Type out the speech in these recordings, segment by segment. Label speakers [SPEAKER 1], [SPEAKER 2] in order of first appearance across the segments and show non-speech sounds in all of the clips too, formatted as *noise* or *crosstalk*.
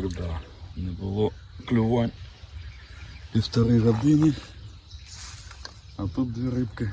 [SPEAKER 1] так да. Не було клювань півтори години. А тут дві рибки.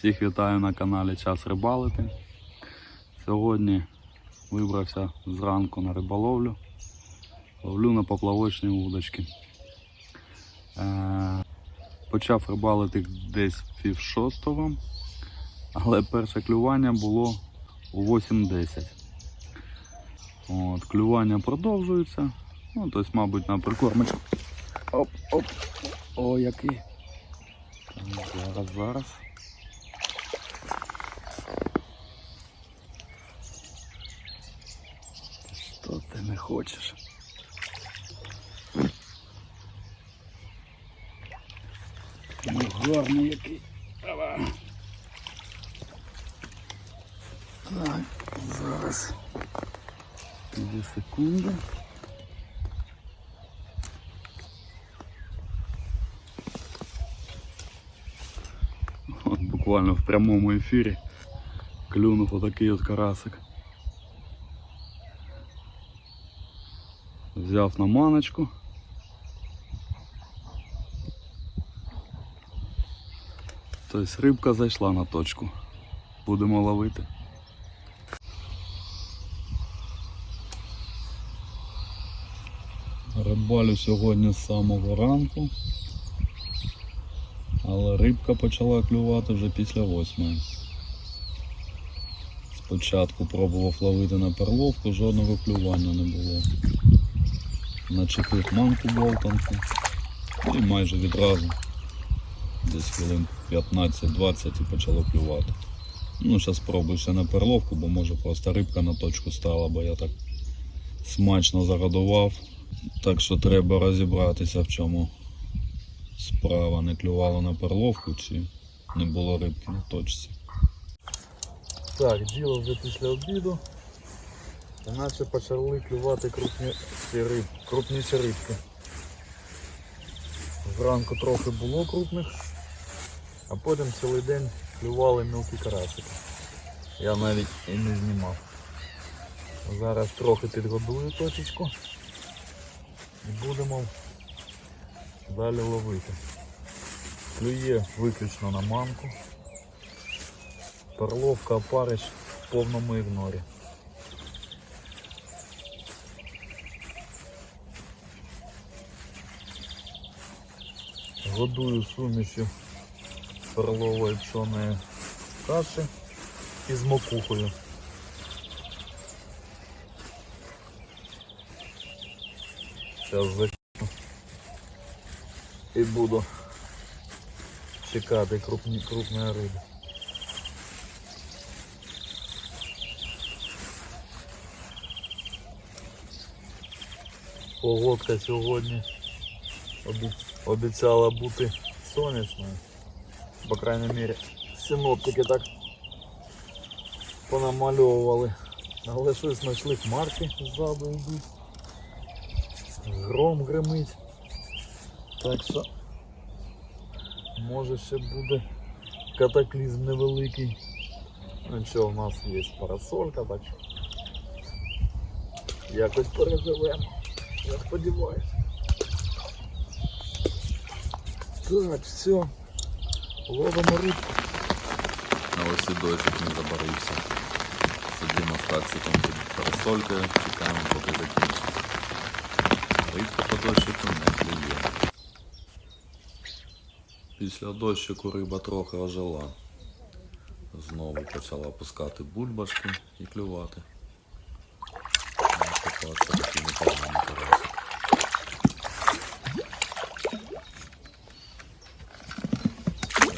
[SPEAKER 1] Всіх вітаю на каналі Час рибалити. Сьогодні вибрався зранку на риболовлю. Ловлю на поплавочні вудочки. Е, почав рибалити десь пів шостого, але перше клювання було у 8.10. Клювання продовжується. Ну, тобто, мабуть, на прикормочку. Оп, оп. О, який. Зараз, зараз. хочеш? Ну, гарний який. Ава. Так, зараз. Дві секунди. От буквально в прямому ефірі клюнув отакий от карасик. Взяв на маночку. Тобто рибка зайшла на точку. Будемо ловити. Рибалю сьогодні з самого ранку. Але рибка почала клювати вже після восьмої. Спочатку пробував ловити на перловку, жодного клювання не було. Начепив манку болтанку і майже відразу десь хвилин 15-20 і почало клювати. Ну, зараз спробую ще на перловку, бо може просто рибка на точку стала, бо я так смачно загодував. Так що треба розібратися в чому справа не клювало на перловку чи не було рибки на точці. Так, діло вже після обіду. Іначе почали клювати крупні риб, крупніші рибки. Зранку трохи було крупних, а потім цілий день клювали мілкі карасики. Я навіть і не знімав. Зараз трохи підгодую точечку і будемо далі ловити. Клює виключно на манку. Перловка опариш в повному ігнорі. Годую сумішю перлової пшоної каші із макухою. Зараз закину і буду чекати крупні, крупної риби. Погодка сьогодні обі- обіцяла бути сонячною. По крайней мере, синоптики так понамальовували. Але щось знайшли хмарки ззаду йдуть. Гром гримить. Так що може ще буде катаклізм невеликий. Ну що, у нас є парасолька, так що якось переживемо. Я сподіваюся. Так, все. Ловимо рибку.
[SPEAKER 2] На ось і дощик не забарився. Сидимо з таксиком під парасолькою, чекаємо, поки закінчиться. Рибка по дощику не клює. Після дощику риба трохи ожила. Знову почала пускати бульбашки і клювати. Ну, Попався такий непоганий карасик.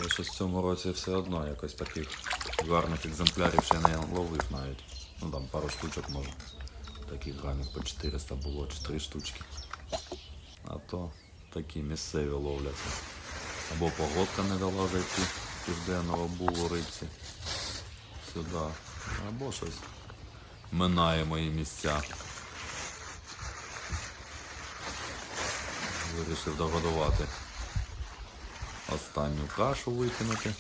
[SPEAKER 2] Я щось в цьому році все одно якось таких гарних екземплярів ще не ловив навіть. Ну там пару штучок може. Таких грамів по 400 було, 4 штучки. А то такі місцеві ловляться. Або погодка не дала зайти південного булу рибці сюди. Або щось минає мої місця. Вирішив догодувати останню кашу викинути.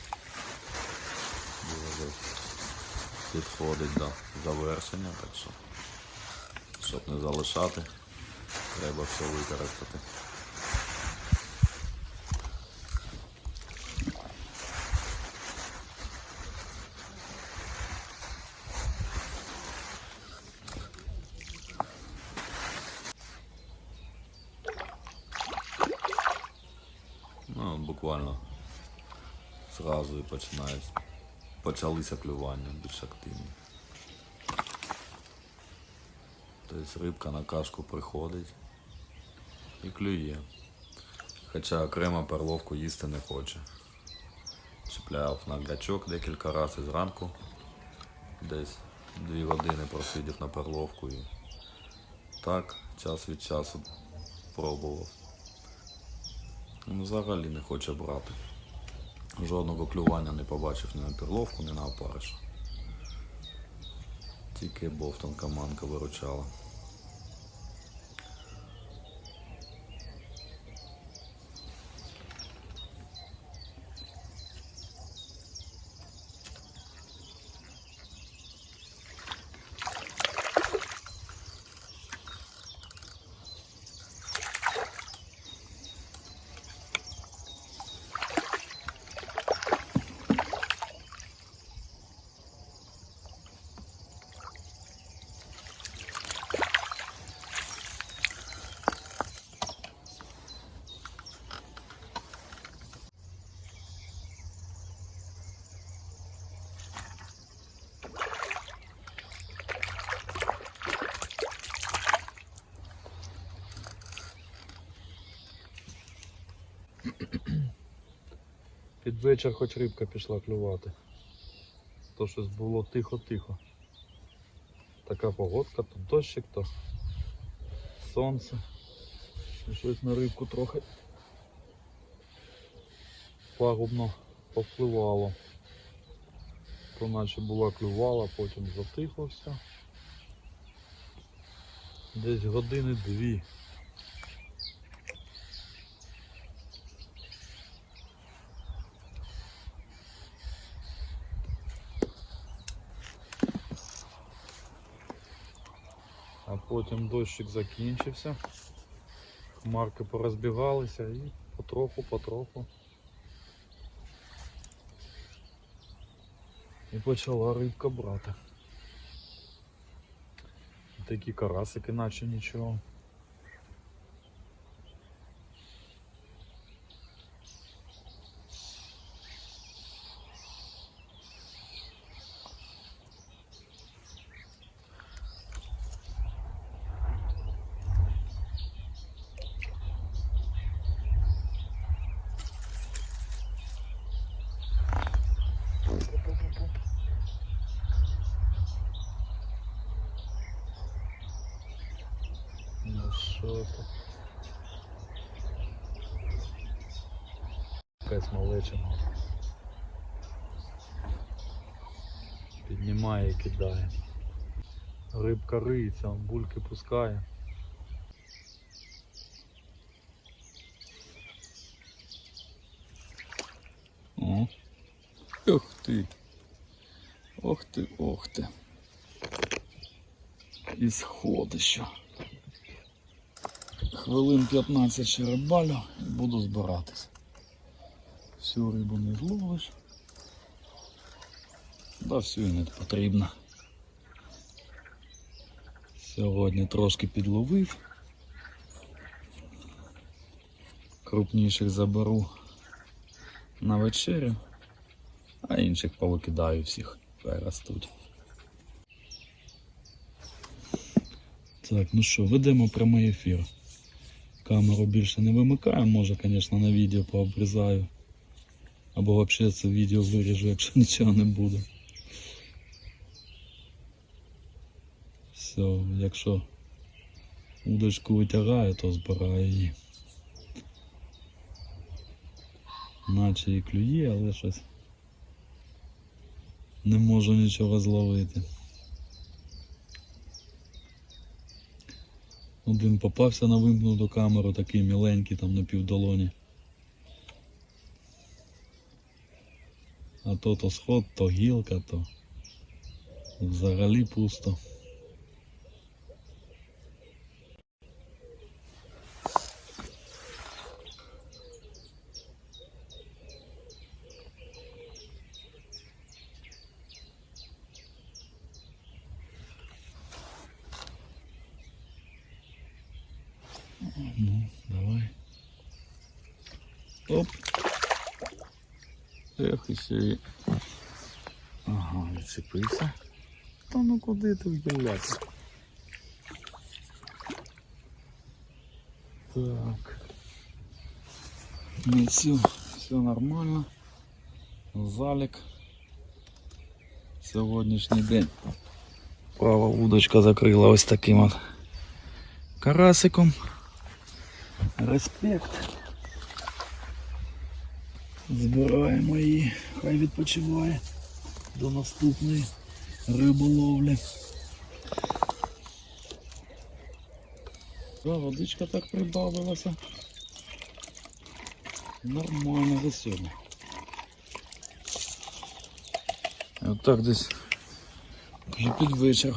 [SPEAKER 2] Підходить до завершення, так що, щоб не залишати, треба все використати. Буквально зразу і починають. Почалися клювання більш активні. Тобто рибка на кашку приходить і клює. Хоча окремо перловку їсти не хоче. Чіпляв на гачок декілька разів зранку. Десь дві години просидів на перловку і так час від часу пробував. Ну, взагалі не хоче брати. Жодного клювання не побачив ні на перловку, ні на опариш. Тільки бовтанка манка виручала.
[SPEAKER 1] Вечір хоч рибка пішла клювати. То щось було тихо-тихо. Така погодка, то дощик, то сонце. Щось на рибку трохи пагубно повпливало. То наче була клювала, потім затихло все. Десь години дві. А потім дощик закінчився. Хмарки порозбігалися і потроху-потроху. І почала рибка брати. Такі карасики, наче нічого. Це? Якась малечина. Піднімає і кидає. Рибка риється, бульки пускає. Ох ти. Ох ти, ох ти. І сходище. Хвилин 15 ще і буду збиратись. Всю рибу не зловиш. Да всю і не потрібно. Сьогодні трошки підловив. Крупніших заберу на вечерю, а інших повикидаю всіх, хай. Так, ну що, ведемо прямий ефір. Камеру більше не вимикаємо, може, звісно, на відео пообрізаю. Або взагалі це відео виріжу, якщо *laughs* нічого не буде. Все, якщо удочку витягаю, то збираю її. Наче і клює, але щось не можу нічого зловити. Один попався на вимкнуту камеру, такий міленький там на півдолоні. А то то сход, то гілка, то взагалі пусто. Ну, давай. Оп. Ех, і і. Ага, відчепився. Та ну куди ти вдивляться? Так. Ну все, все нормально. Залік. Сьогоднішній день. Права вудочка закрила ось таким от карасиком. Респект. Збираємо її, хай відпочиває до наступної риболовлі. Да, водичка так прибавилася. Нормально за сьогодні. Отак десь під вечір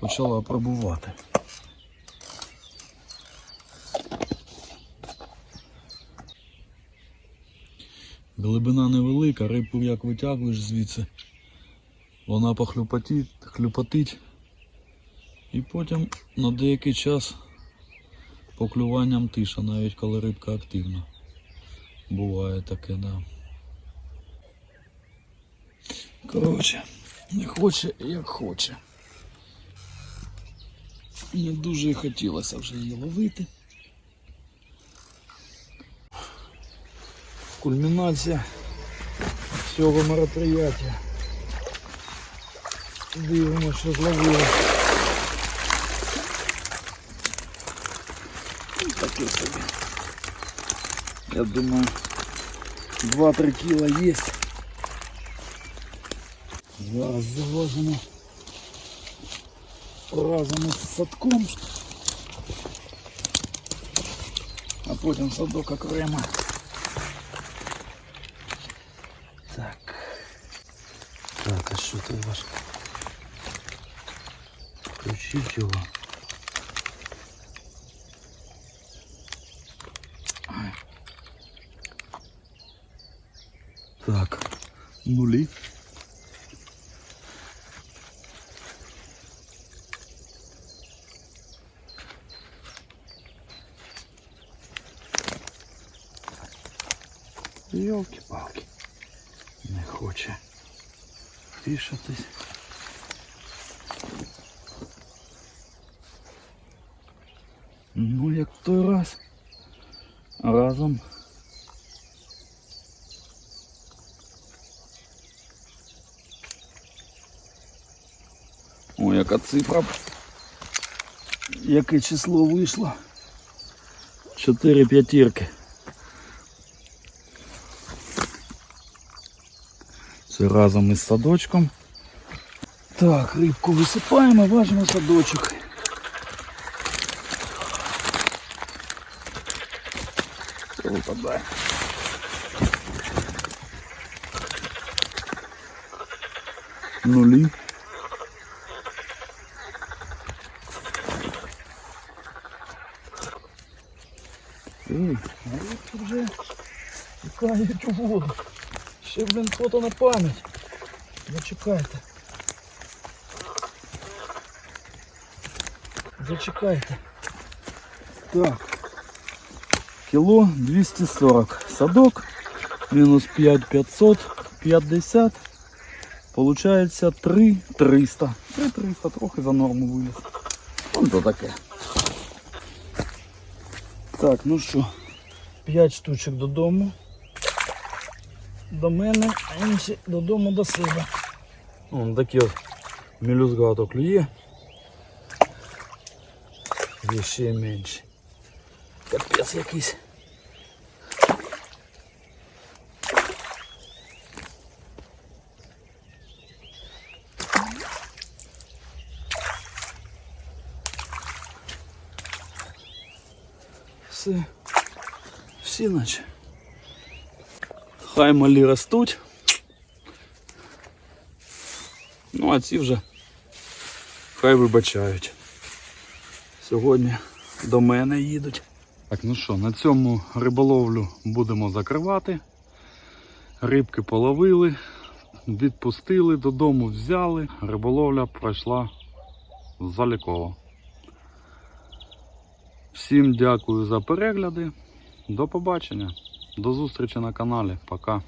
[SPEAKER 1] почала пробувати. Глибина невелика, рибку як витягуєш звідси, вона похлюпотить, хлюпотить. І потім на деякий час поклюванням тиша, навіть коли рибка активна. Буває таке, да. Коротше, не хоче як хоче. Не дуже хотілося вже її ловити. Кульмінація всього мероприятия. Дивимося, що зловили. Ну, Таке собі. Я думаю, 2-3 кіла є. Зараз завозимо разом із садком. А потім садок окремо. Що ти ваш? Включіть його. Так, нулі. Йолки-палки. Не хоче вішатись. Ну, як той раз. Разом. О, яка цифра. Яке число вийшло? Чотири п'ятірки. Це разом із садочком. Так, рибку висипаємо, важимо садочок. Це випадає. Нулі. Ей, а рибки вже тікають у воду. Ще, блін, фото на пам'ять. Зачекайте. Зачекайте. Так. Кіло 240. Садок Мінус 5500, 50. Получається 3300. 3300, трохи за норму виліз. Вон то таке. Так, ну що, 5 штучок додому. До мене, а інші додому до себе. Вон такі от мелюзгато клює. Є ще менше. Капець якийсь. Все. Всі наче. Хай малі ростуть. Ну, а ці вже хай вибачають. Сьогодні до мене їдуть. Так, ну що, на цьому риболовлю будемо закривати. Рибки половили, відпустили, додому взяли. Риболовля пройшла заліково. Всім дякую за перегляди. До побачення. До зустрічі на каналі. Пока.